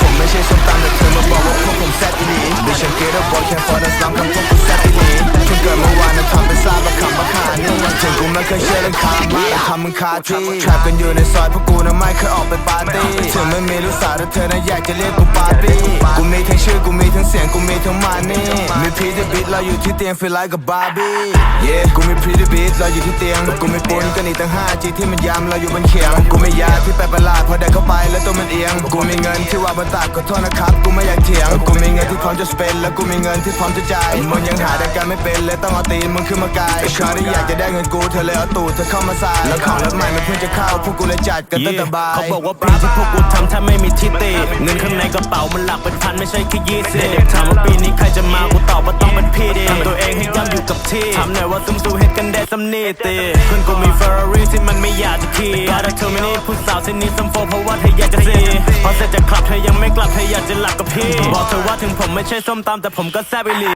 ผมไม่ใช่ส้มตำแต่เธอมาบอกว่าพวกผมแซ่บอีหลีดิฉันเกลียดบอยแค่ฟอร์ดสลัมคำพวกกูแซ่บอีหลีเพิ่งเกิดเมื่อวานนะทำเป็นซาบะคำมาขานี่ถึงกูไม่เคยเชื่อเรื่องคามาแต่ทำมึงคาที่แทรปกันอยู่ในซอยพวกกูน่ะไม่เคยออกไปปาร์ตี้ถึง ไม่มีลูกสาวแต่เธอน่ะอยากจะเรียกกูปาร์ตี้กูมีทั้งชื่อกูมีทั้งเสียงกูมีทั้งมานี่มีพีทีบิทเราอยู่ที่เตียงฟีลไลกับบาร์บี้ yeah กูมีพีทีบิทเราอยู่ที่เตียงกูมีปูนกันอีกตั้งห้าจีที่มันยามเราอยู่บนเขียงกูไม่ยาที่แปลกประหลาดพอได้เข้าไปแล้วตัวมันเอียง กูมีเงินที่ว่าบนตากขอโทษนะครับ กูไม่อยากเถียง กูมีเงินที่พร้อมจะสเปนแล้วกูมีเงินที่พร้อมจะจ่ายมึงยังหาได้กันไม่เป็นเลยต้องเอาตีนมึงขึ้นมากายคราวนี้อยากจะได้เงินกูเธอเลยเอาตูดเธอเข้ามาใส่แล้วของรถใหม่มันเพิ่งจะเข้าพวกกูเลยจัดกันตั้งแต่บ่ายเขาบอกว่าปีที่พวกกูทำถ้าไม่มีที่ตีเงินข้างในกระเป๋ามันหลักเป็นพันไม่ใช่แค่ยี่สิบเด็กถามว่าปีนี้ใครจะมากูตอบว่าต้องเป็นพี่ดีทำตัวเองให้ย่ำอยู่กับที่ทำหน่อยว่าซุ่มสู้เฮ็ดกันได้สำนีตีเพื่อนกูมีเฟอร์รารี่ที่มันไม่อย ทีอะขี่แต่เธอไม่นี่ผู้สาวเส้นนี้ซัมโฟเพราะว่าเธออยากจะซีพอเสร็จจากคลับเธอยังไม่กลับเธออยากจะหลับกับพี่ บอกเธอว่าถึงผมไม่ใช่ส้มตำแต่ผมก็แซ่บอีลี